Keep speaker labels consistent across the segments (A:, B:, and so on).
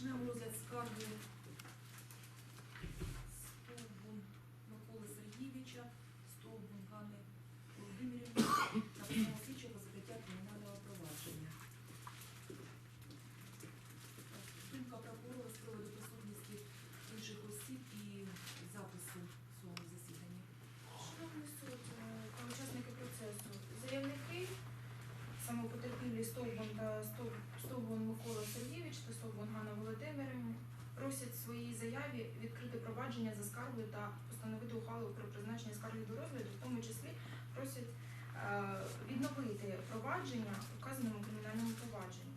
A: Почнемо розгляд скарги Стовбун Миколи Сергійовича, Стовбун Ганни Володимирівни на прийому слідчого закриття кримінального провадження. Думка прокурора з приводу присутності інших осіб і запису цього засідання.
B: Шановні суд, е, та учасники процесу, заявники, самопотерпілі Стовбун та Стов- Стовбун Микола Сергійович та Стовбун Ганна Володимирівна просять в своїй заяві відкрити провадження за скаргою та постановити ухвалу про призначення скарги до розгляду, в тому числі просять е, відновити провадження в вказаному кримінальному провадженні.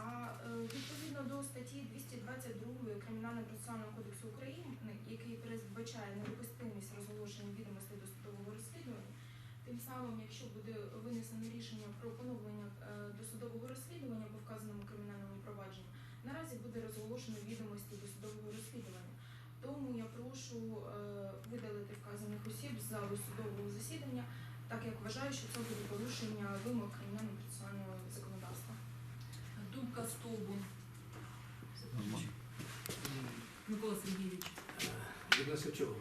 B: А е, відповідно до статті 222 Кримінального процесуального кодексу України, який передбачає недопустимість розголошення відомостей до судового розслідування, тим самим, якщо буде винесено рішення про поновлення е, досудового розслідування по вказаному кримінальному провадженню, наразі буде розголошено відомості до судового розслідування. Тому я прошу е, видалити вказаних осіб з залу судового засідання, так як вважаю, що це буде порушення вимог кримінального процесуального законодавства.
A: Думка Стовбун. Микола Сергійович.
C: Відносно чого?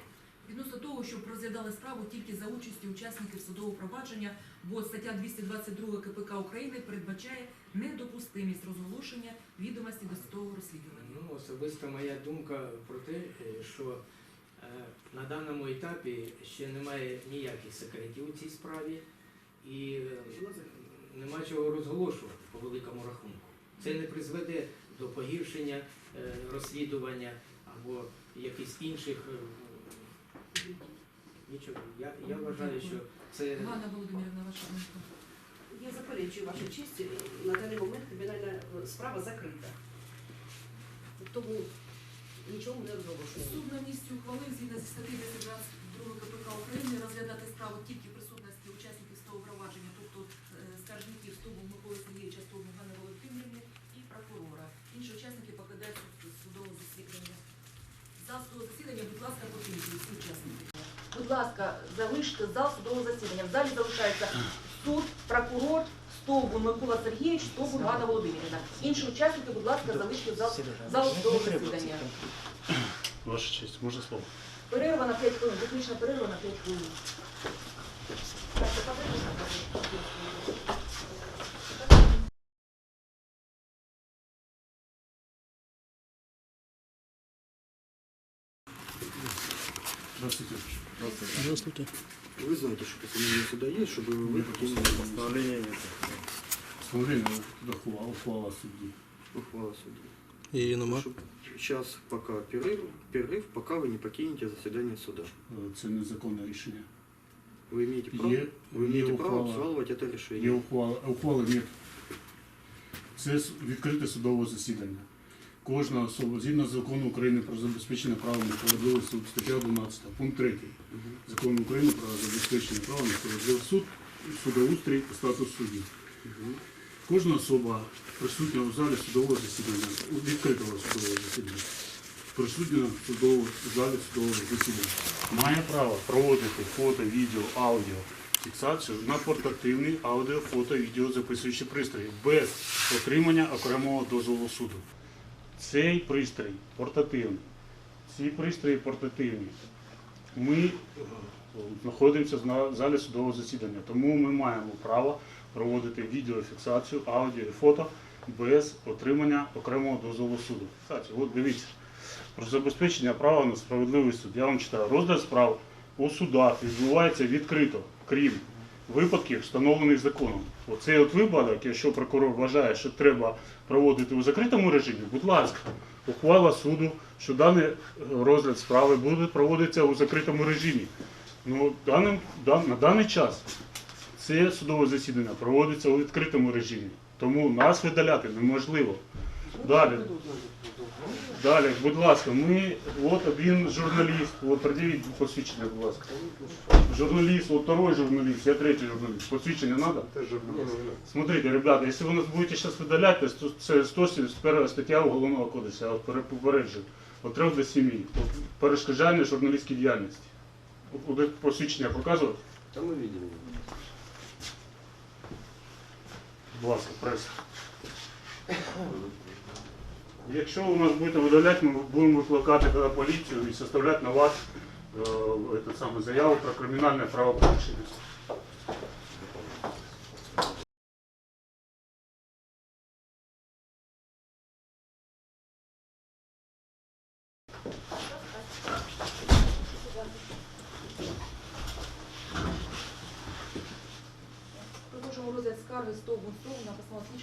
A: Відносно того, щоб розглядали справу тільки за участі учасників судового провадження, бо стаття 222 КПК України передбачає недопустимість розголошення відомості до судового розслідування.
C: Ну, особиста моя думка про те, е, що е, на даному етапі ще немає ніяких секретів у цій справі і нема чого розголошувати по великому рахунку. Це не призведе до погіршення е, розслідування або якихось інших. Нічого. Я, я вважаю, що це
A: Ганна Володимирівна, ваша думка.
D: Я заперечую вашу честь. На даний момент кримінальна справа закрита. Тому нічого не розголошуємо.
A: Суд на місці ухвалив згідно зі статті 222 КПК України розглядати справу тільки в присутності учасників судового провадження, тобто е, скаржників Стовбу Миколи Сергійовича, Стовбу Ганни Володимирівни і прокурора. Інші учасники покидають суд судового засідання. За судового засідання, будь ласка, покиньте всі учасники.
E: Будь ласка, залиште зал судового засідання. В залі залишається суд, прокурор, Стовбун Микола Сергійович, Стовбун Ганна Володимирівна. Інші учасники, будь ласка, залиште зал, зал судового засідання.
F: Ваша честь, можна слово?
E: Перерва на 5 хвилин, технічна перерва на 5 хвилин.
F: Здравствуйте.
G: Здравствуйте.
H: Вы знаете, что постановление суда есть, чтобы вы покинули
G: Постановления нет.
F: Смотри, дохула, ухвала судді.
H: ухвала суда.
G: Її нема.
H: Щоб Сейчас пока перерыв, перерыв, пока вы не покинете заседание суда.
F: Е, Це незаконне рішення.
H: Вы имеете право,
F: Є,
H: вы
F: є
H: имеете право
F: ухвала.
H: обжаловать это
F: Є
H: решение.
F: ухвала, а ухвали нет. Це с- відкрите судове засідання. Кожна особа, згідно з закону України про забезпечення права справедливий суд, стаття 11, пункт 3. Закону України про забезпечення права справедливий суд, судоустрій та статус суддів. Кожна особа присутня у залі судового засідання, відкритого судового засідання, присутня в судовому залі судового засідання, має право проводити фото, відео, аудіо, фіксацію на портативний аудіо, фото, відео записуючі пристрої без отримання окремого дозволу суду. Цей пристрій портативний. Ці пристрої портативні. Ми е, знаходимося в залі судового засідання, тому ми маємо право проводити відеофіксацію, аудіо і фото без отримання окремого дозволу суду. От дивіться, про забезпечення права на справедливий суд. Я вам читаю, розгляд справ у судах відбувається відкрито, крім випадків, встановлених законом. Оцей от випадок, якщо прокурор вважає, що треба проводити у закритому режимі, будь ласка, ухвала суду, що даний е, розгляд справи буде проводитися у закритому режимі. Ну, даним, дан- на даний час це судове засідання проводиться у відкритому режимі, тому нас видаляти неможливо. Далі, далі, будь ласка, ми, от один журналіст, от придивіть посвідчення, будь ласка. Журналист, вот второй журналист, я третий журналист. Посвящение надо? Смотрите, ребята, если вы нас будете сейчас выдалять, то сто- це 171 стаття Уголовного кодексу, я вас пере- попереджую. От 3 до 7. От Перешкоджання журналістській діяльності. От Буде посвідчення показувати?
H: Там мы видим.
F: Будь ласка, преса. Якщо у нас будете видаляти, ми будемо викликати поліцію і составляти на вас е, этот заяву про кримінальне правопорушення.
E: Скарги стовбун стовбун на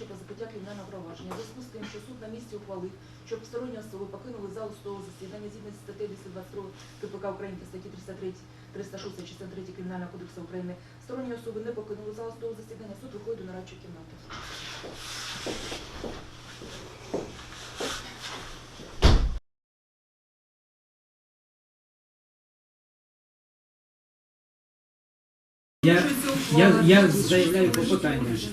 E: про закриття кримінального провадження. Зв'язку з тим, що суд на місці ухвалив, щоб сторонні особи покинули залу судового засідання згідно зі статтею 222 КПК України та статті 303, 306 частини 3 Кримінального кодексу України. Сторонні особи не покинули залу судового засідання, суд виходить до нарадчої кімнати.
C: Я, я, я заявляю клопотання.
A: 6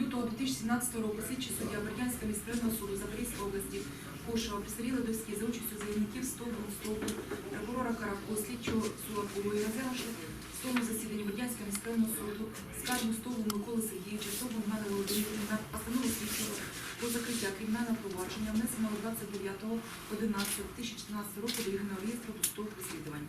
A: лютого 2017 року слідчий суддя Бердянського міськрайонного суду Запорізької області Кошева присеріла до за участю заявників Стовбун, Стовбун, прокурора Карапко, слідчого Сулакову і в тому засіданні Бердянського міськрайонного суду скаргу Стовбун Миколи Сергійовича, Стовбун Ганна Володимирівна на постанову слідчого про закриття кримінального провадження, внесеного 29.11.2014 року до єдиного реєстру досудових розслідувань.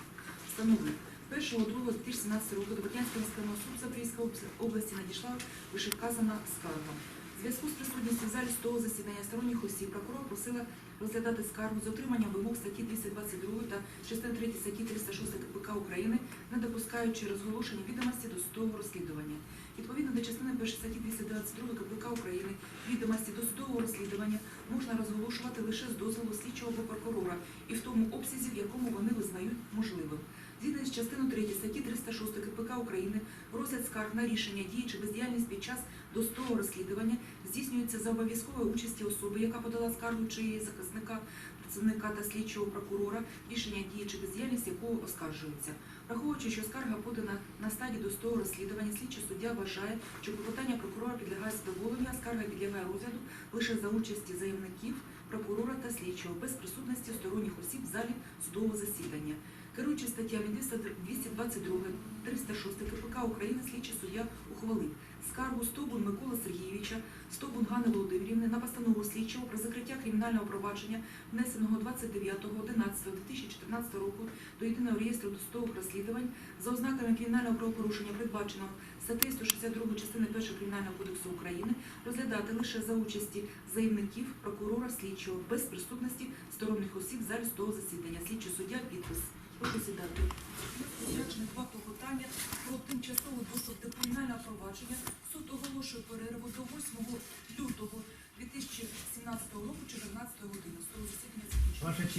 A: Встановив 1.2.2017 року до Бердянського міськрайонного суду Запорізької області надійшла вишевказана скарга. В зв'язку з присутністю в залі судового засідання сторонніх осіб прокурор просила розглядати скаргу з отриманням вимог статті 222 та частини 3 статті 306 КПК України, не допускаючи розголошення відомості до судового розслідування. Відповідно до частини 1 статті 222 КПК України відомості до судового розслідування можна розголошувати лише з дозволу слідчого або прокурора і в тому обсязі, в якому вони визнають можливим. Згідно з частиною 3 статті 306 КПК України, розгляд скарг на рішення дії чи бездіяльність під час досудового розслідування здійснюється за обов'язкової участі особи, яка подала скаргу чи її захисника, представника та слідчого прокурора, рішення дії чи бездіяльність якого оскаржується. Враховуючи, що скарга подана на стадії досудового розслідування, слідчий суддя вважає, що клопотання прокурора підлягає задоволенню, а скарга підлягає розгляду лише за участі заявників, прокурора та слідчого без присутності сторонніх осіб в залі судового засідання. Керуючи статтями 222, 306 КПК України, слідчий суддя ухвалив скаргу Стобун Миколи Сергійовича, Стобун Ганни Володимирівни на постанову слідчого про закриття кримінального провадження, внесеного 29.11.2014 року до єдиного реєстру досудових розслідувань за ознаками кримінального правопорушення, передбаченого статтею 162 частини 1 Кримінального кодексу України, розглядати лише за участі заявників, прокурора, слідчого без присутності сторонних осіб залі судового засідання. Слідчий суддя підпис. Сідати. Два клопотання про тимчасове кримінального провадження. Суд оголошує перерву до 8 лютого 2017 року 14 години. Судове засідання закінчено.